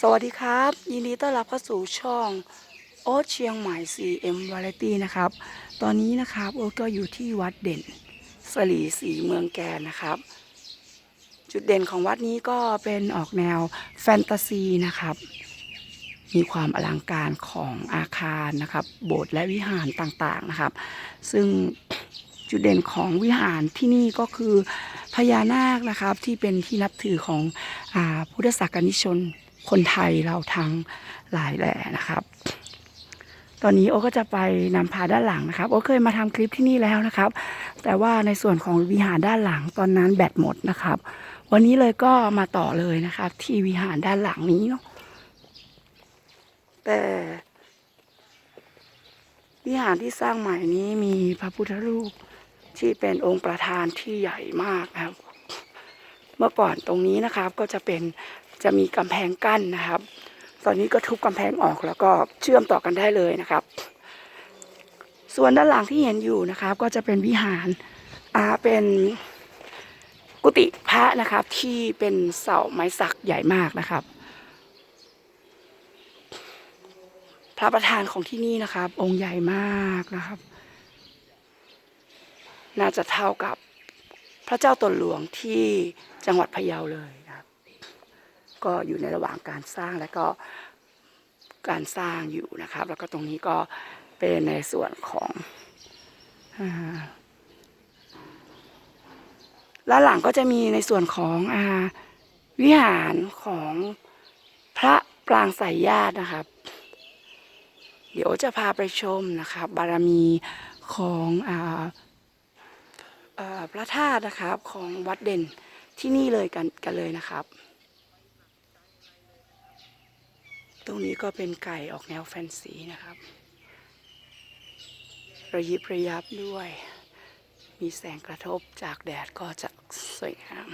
สวัสดีครับ ยินดีต้อนรับเข้าสู่ช่องโอ๊ตเชียงใหม่ CM Variety นะครับ ตอนนี้นะครับโอ๊ตก็อยู่ที่วัดเด่นสลีสีเมืองแกนนะครับ จุดเด่นของวัดนี้ก็เป็นออกแนวแฟนตาซีนะครับ มีความอลังการของอาคารนะครับ โบสถ์และวิหารต่างๆนะครับ ซึ่งจุดเด่นของวิหารที่นี่ก็คือพญานาคนะครับที่เป็นที่นับถือของอาพุทธศาสนิกชน คนไทยเราทั้งหลายแหล่นะครับ ตอนนี้โอก็จะไปนำพาด้านหลังนะครับ โอเคยมาทำคลิปที่นี่แล้วนะครับ แต่ว่าในส่วนของวิหารด้านหลังตอนนั้นแบตหมดนะครับ วันนี้เลยก็มาต่อเลยนะครับ ที่วิหารด้านหลังนี้เนาะแต่วิหารที่สร้างใหม่นี้มีพระพุทธรูปที่เป็นองค์ประธานที่ใหญ่มากนะครับ เมื่อก่อนตรงนี้นะครับก็จะเป็น จะมีกำแพงกั้นนะครับ ตอนนี้ก็ทุบกำแพงออกแล้วก็เชื่อมต่อกันได้เลยนะครับ ส่วนด้านหลังที่เห็นอยู่นะครับ ก็จะเป็นวิหารอ่าเป็นกุฏิพระนะครับที่เป็นเสาไม้สักใหญ่มากนะครับ พระประธานของที่นี่นะครับ องค์ใหญ่มากนะครับ น่าจะเท่ากับพระเจ้าตนหลวงที่จังหวัดพะเยาเลย ก็อยู่ในระหว่างการสร้างและก็การสร้างอยู่นะครับ แล้วก็ตรงนี้ก็เป็นในส่วนของอ่าด้านหลังก็จะมีในส่วนของอาวิหารของพระปรางสายญาตินะครับ เดี๋ยวจะพาไปชมนะครับบารมีของอาเอ่อพระธาตุนะครับของวัดเด่นที่นี่เลยกันกันเลยนะครับ ตรงนี้ก็เป็นไก่ออกแนวแฟนซีนะครับ ระยิบระยับด้วย มีแสงกระทบจากแดดก็จะสวยงาม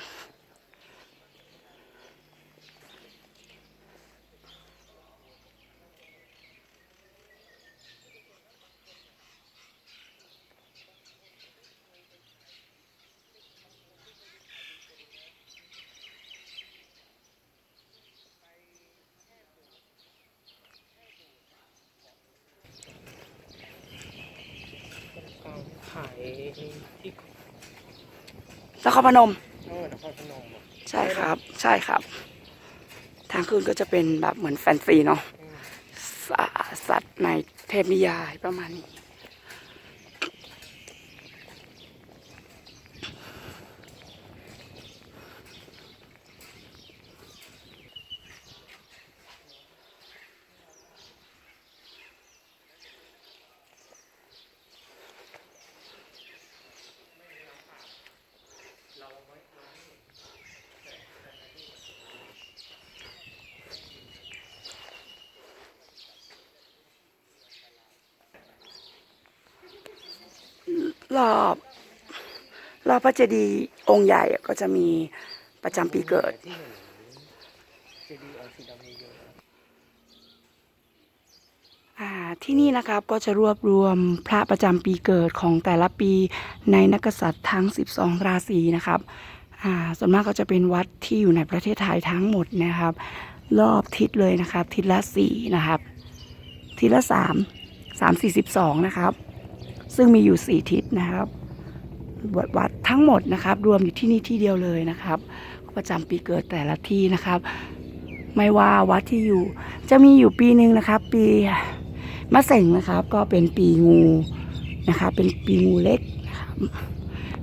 นครพนมเออนครพนมอะใช่ครับ ใช่ครับ ทางคืนก็จะเป็นแบบเหมือนแฟนซีเนาะอืมสะสัตว์ในเทพนิยายประมาณนี้ รอบรอบพระเจดีย์องค์ใหญ่ก็จะมีประจำปีเกิด ที่นี่นะครับก็จะรวบรวมพระประจำปีเกิดของแต่ละปีในนักษัตริย์ทั้ง 12 ราศีนะครับส่วนมากก็จะเป็นวัดที่อยู่ในประเทศไทยทั้งหมดนะครับ รอบทิศเลยนะครับ ทิศละสี่นะครับ ทิศละสามสามสี่สิบสองนะครับ ซึ่งมีอยู่สี่ทิศนะครับวัดวัดทั้งหมดนะครับ รวมอยู่ที่นี่ที่เดียวเลยนะครับ ประจำปีเกิดแต่ละที่นะครับ ไม่ว่าวัดที่อยู่ จะมีอยู่ปีหนึ่งนะครับ ปีมะเสงนะครับ ก็เป็นปีงูนะครับเป็นปีงูเล็กนะครับ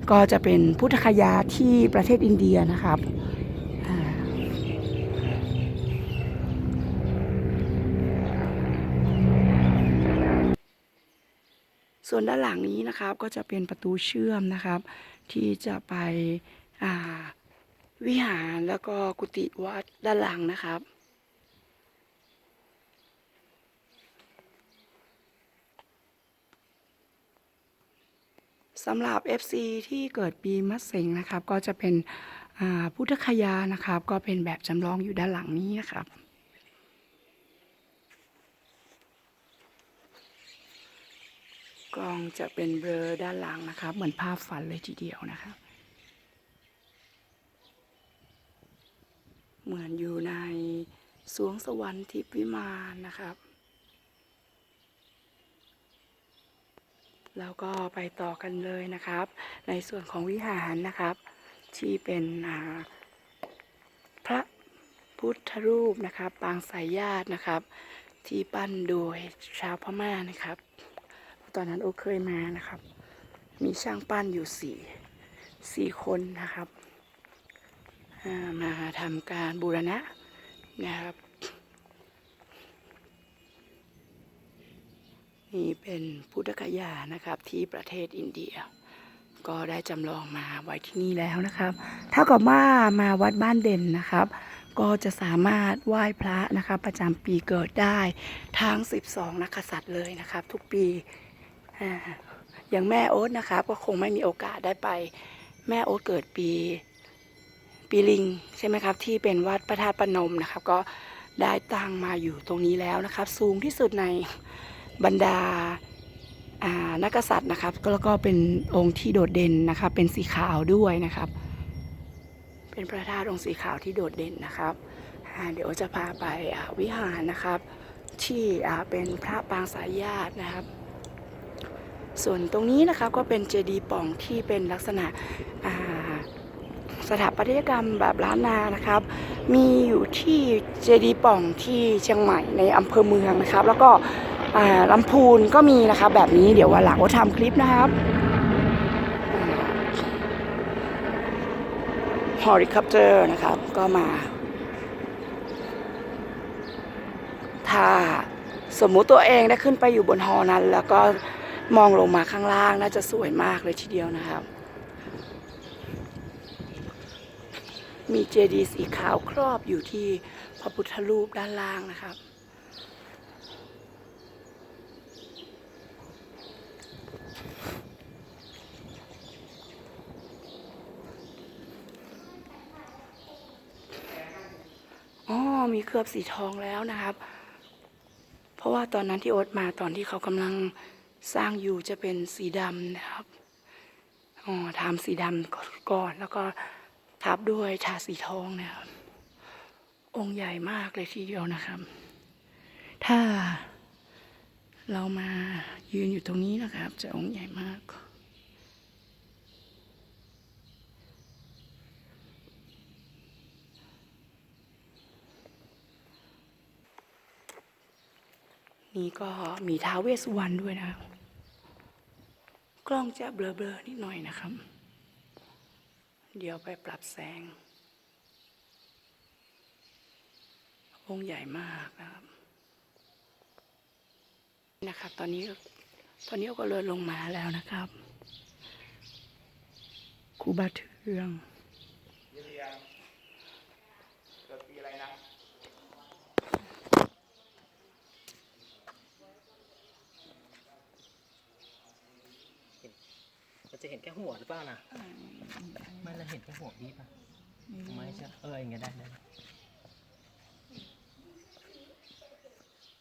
ก็จะเป็นพุทธคยาที่ประเทศอินเดียนะครับ ส่วนด้านหลังนี้นะครับก็จะเป็นประตูเชื่อมนะครับ ที่จะไปวิหารแล้วก็กุฏิวัดด้านหลังนะครับสำหรับ FC ที่เกิดปีมะเสงนะครับ ก็จะเป็นพุทธคยานะครับ ก็เป็นแบบจำลองอยู่ด้านหลังนี้นะครับ กล้ องจะเป็นเบลอด้านหลังนะครับเหมือนภาพฝันเลยทีเดียวนะครับเหมือนอยู่ในสวงสวรรค์ทิพวิมานนะครับ แล้วก็ไปต่อกันเลยนะครับ ในส่วนของวิหารนะครับ ที่เป็นพระพุทธรูปนะครับ ปางสายญาตินะครับ ที่ปั้นโดยชาวพม่านะครับ ตอนนั้นโอเคยมานะครับ มีช่างปั้นอยู่สี่สี่คนนะครับมาทำการบูรณะนะครับ นี่เป็นพุทธคยานะครับที่ประเทศอินเดีย ก็ได้จำลองมาไว้ที่นี่แล้วนะครับถ้ากับว่ามาวัดบ้านเด่นนะครับ ก็จะสามารถไหว้พระนะครับ ประจำปีเกิดได้ทั้ง 12 นักกษัตริย์เลยนะครับ ทุกปี อย่างแม่โอ๊ตนะครับก็คงไม่มีโอกาสได้ไป แม่โอ๊ตเกิดปี ปีลิงใช่ไหมครับ ที่เป็นวัดพระธาตุพนมนะครับ ก็ได้ตั้งมาอยู่ตรงนี้แล้วนะครับ สูงที่สุดในบรรดาานักษัตริย์นะครับแล้วก็เป็นองค์ที่โดดเด่นนะครับ เป็นสีขาวด้วยนะครับ เป็นพระธาตุองค์สีขาวที่โดดเด่นนะครับเดี๋ยวจะพาไปาวิหารนะครับ ที่เป็นพระปางสายญาตินะครับ ส่วนตรงนี้นะครับก็เป็นเจดีย์ป่องที่เป็นลักษณะสถาปัตยกรรมแบบล้านนานะครับ มีอยู่ที่เจดีย์ป่องที่เชียงใหม่ในอำเภอเมืองนะครับ แล้วก็ลำพูนก็มีนะครับแบบนี้เดี๋ยววันหลังก็ทำคลิปนะครับฮอริคอปเตอร์นะครับก็มาถ้าสมมุติตัวเองได้ขึ้นไปอยู่บนฮอนั้น แล้วก็ มองลงมาข้างล่างน่าจะสวยมากเลยทีเดียวนะครับ มีเจดีย์สีขาวครอบอยู่ที่พระพุทธรูปด้านล่างนะครับอ๋อมีเคลือบสีทองแล้วนะครับ เพราะว่าตอนนั้นที่โอ๊ตมาตอนที่เขากำลัง สร้างอยู่จะเป็นสีดำนะครับอ๋อทำสีดำก่อนแล้วก็ทับด้วยทาสีทองนะครับ องค์ใหญ่มากเลยทีเดียวนะครับ ถ้าเรามายืนอยู่ตรงนี้นะครับ จะองค์ใหญ่มาก นี่ก็มีท้าเวสวรรณด้วยนะ กล้องจะเบลอๆนิดหน่อยนะครับ เดี๋ยวไปปรับแสง องค์ใหญ่มากนะครับ นะครับ ตอนนี้ตอนนี้ก็เลินลงมาแล้วนะครับครูบาเทือง เราจะเห็นแค่หัวหรือเปล่านะไม่เราเห็นแค่หัวพี่ป่ะไม่ใช่เอออย่างเงี้ยได้ได้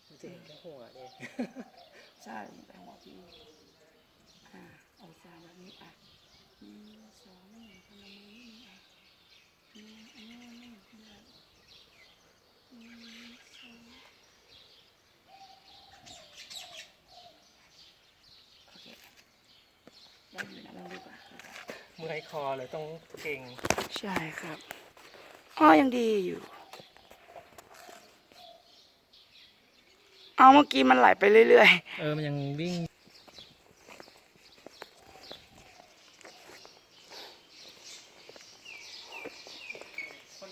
มันจะเห็นแค่หัวเองใช่แปลว่าพี่อ่าเอาจานแบบนี้อะหนึ่งสองหนึ่งพนมมือนิดนึงอะหนึ่งอันนี้หนึ่งเดือนหนึ่งสองโอเคได้อยู่นะลองดูก่อนดู ก่อนเมื่อยคอเลยต้องเก่งใช่ครับอ๋อยังดีอยู่ เอาเมื่อกี้มันไหลไปเรื่อยเออมันยังวิ่งคน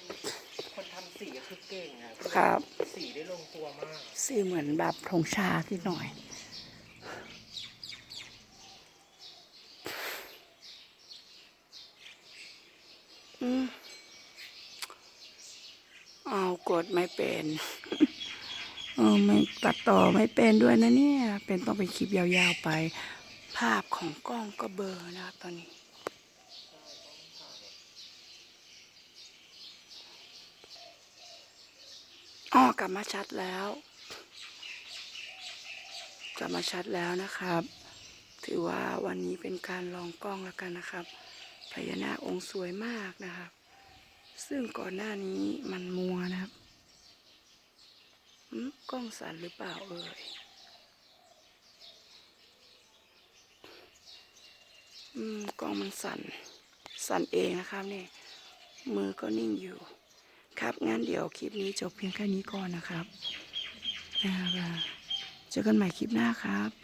คนทำสีก็คือเก่งอะๆ ครับ สีได้ลงตัวมาก สีเหมือนแบบธงชาติหน่อย เอากดไม่เป็นเออไม่ตัดต่อไม่เป็นด้วยนะเนี่ย เป็นต้องเป็นคลิปยาวๆไป ภาพของกล้องก็เบอร์นะตอนนี้อ๋อกลับมาชัดแล้วกลับมาชัดแล้วนะครับ ถือว่าวันนี้เป็นการลองกล้องแล้วกันนะครับ พญานาคองค์สวยมากนะครับ ซึ่งก่อนหน้านี้มันมัวนะครับอืมกล้องสั่นหรือเปล่าเอ่ยอืมกล้องมันสั่น สั่นเองนะครับเนี่ยมือก็นิ่งอยู่ ครับงั้นเดี๋ยวคลิปนี้จบเพียงแค่นี้ก่อนนะครับอ่าเจอกันใหม่คลิปหน้าครับ